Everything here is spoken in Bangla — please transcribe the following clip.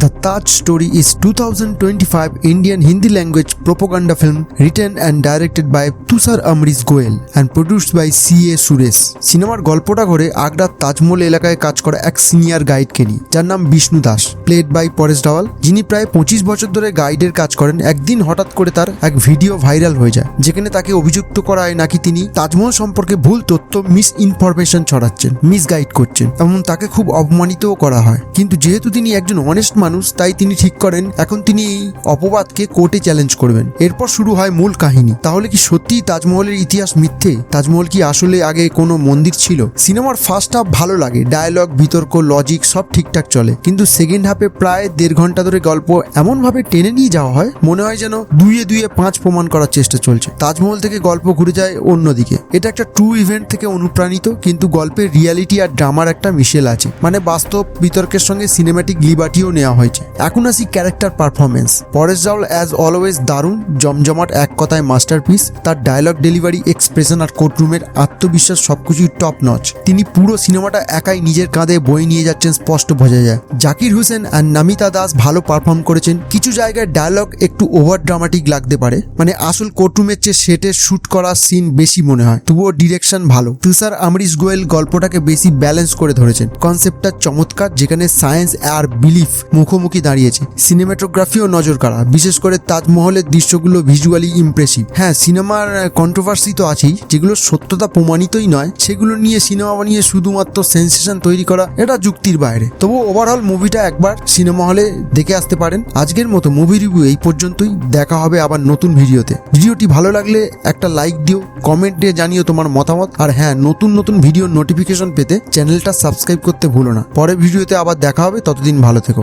The Taj Story is 2025 Indian Hindi language propaganda film written and directed by Tushar Goel and and by C A Suresh সিনেমার গল্পটা ঘরে আগ্রার তাজমহল এলাকায় কাজ করা এক সিনিয়র গাইডকে নিয়ে, যার নাম বিষ্ণু দাস। প্লেড বাই পরেশ রাওয়াল যিনি প্রায় পঁচিশ বছর ধরে গাইডের কাজ করেন। একদিন হঠাৎ করে তার এক ভিডিও ভাইরাল হয়ে যায়, যেখানে তাকে অভিযুক্ত করা হয় নাকি তিনি তাজমহল সম্পর্কে ভুল তথ্য মিস ইনফরমেশন ছড়াচ্ছেন মিস গাইড করছেন, এবং তাকে খুব অপমানিতও করা হয়। কিন্তু যেহেতু তিনি একজন অনেস্ট মানুষ, তাই তিনি ঠিক করেন, এখন তিনি এই অপবাদকে কোর্টে চ্যালেঞ্জ করবেন। এরপর শুরু হয় মূল কাহিনী। তাহলে কি সত্যিই তাজমহলের ইতিহাস মিথ্যে? তাজমহল কি আসলে আগে কোনো মন্দির ছিল? সিনেমার ফার্স্ট হাফ ভালো লাগে ডায়লগ বিতর্ক লজিক সব ঠিকঠাক চলে। কিন্তু সেকেন্ড হাফে প্রায় দেড় ঘণ্টা ধরে গল্প এমনভাবে টেনে নিয়ে যাওয়া হয়, মনে হয় যেন দুইয়ে দুইয়ে পাঁচ প্রমাণ করার চেষ্টা চলছে। তাজমহল থেকে গল্প ঘুরে যায় অন্যদিকে। এটা একটা ট্রু ইভেন্ট থেকে অনুপ্রাণিত, কিন্তু গল্পের রিয়ালিটি আর ড্রামার একটা মিশেল আছে। মানে বাস্তব বিতর্কের সঙ্গে সিনেম্যাটিক লিবার্টিও নেওয়া হয়েছে। এখন আসি character performance Paresh Rawal as always দারুণ, জমজমাট এক কথায় মাস্টারপিস তার ডায়লগ ডেলিভারি এক্সপ্রেশন আর কোর্টরুমের আত্মবিশ্বাস সবকিছুই টপ নচ তিনি পুরো সিনেমাটা একাই নিজের কাঁধে বয়ে নিয়ে যাচ্ছেন স্পষ্ট বোঝা যায়। জাকির হোসেন আর নামিতা দাস ভালো পারফর্ম করেছেন। কিছু জায়গায় ডায়লগ একটু ওভার ড্রামাটিক লাগতে পারে। মানে আসল কোর্টরুমের চেয়ে সেটে শ্যুট করা সিন বেশি মনে হয়। তবুও ডিরেকশন ভালো। তুষার আমরিশ গোয়েল গল্পটাকে বেশি ব্যালেন্স করে ধরেছেন। কনসেপ্টটা চমৎকার, যেখানে সায়েন্স আর বিলিফ মুখোমুখি দাঁড়িয়েছে। সিনেমাটোগ্রাফিও নজর কাড়া। বিশেষ করে তাজমহলের দৃশ্যগুলো ভিজুয়ালি ইমপ্রেসিভ হ্যাঁ সিনেমার কন্ট্রোভার্সি তো আছেই, যেগুলো সত্যতা প্রমাণিতই নয়, সেগুলো নিয়ে সিনেমা বানিয়ে শুধুমাত্র সেন্সেশন তৈরি করা এটা যুক্তির বাইরে। তবু ওভারঅল মুভিটা একবার সিনেমা হলে দেখে আসতে পারেন। আজকের মতো মুভি রিভিউ এই পর্যন্তই, দেখা হবে আবার নতুন ভিডিওতে। ভিডিওটি ভালো লাগলে একটা লাইক দিও কমেন্টে জানিও তোমার মতামত। আর হ্যাঁ নতুন নতুন ভিডিও নোটিফিকেশন পেতে চ্যানেলটা সাবস্ক্রাইব করতে ভুলো না। পরের ভিডিওতে আবার দেখা হবে, ততদিন ভালো থেকো।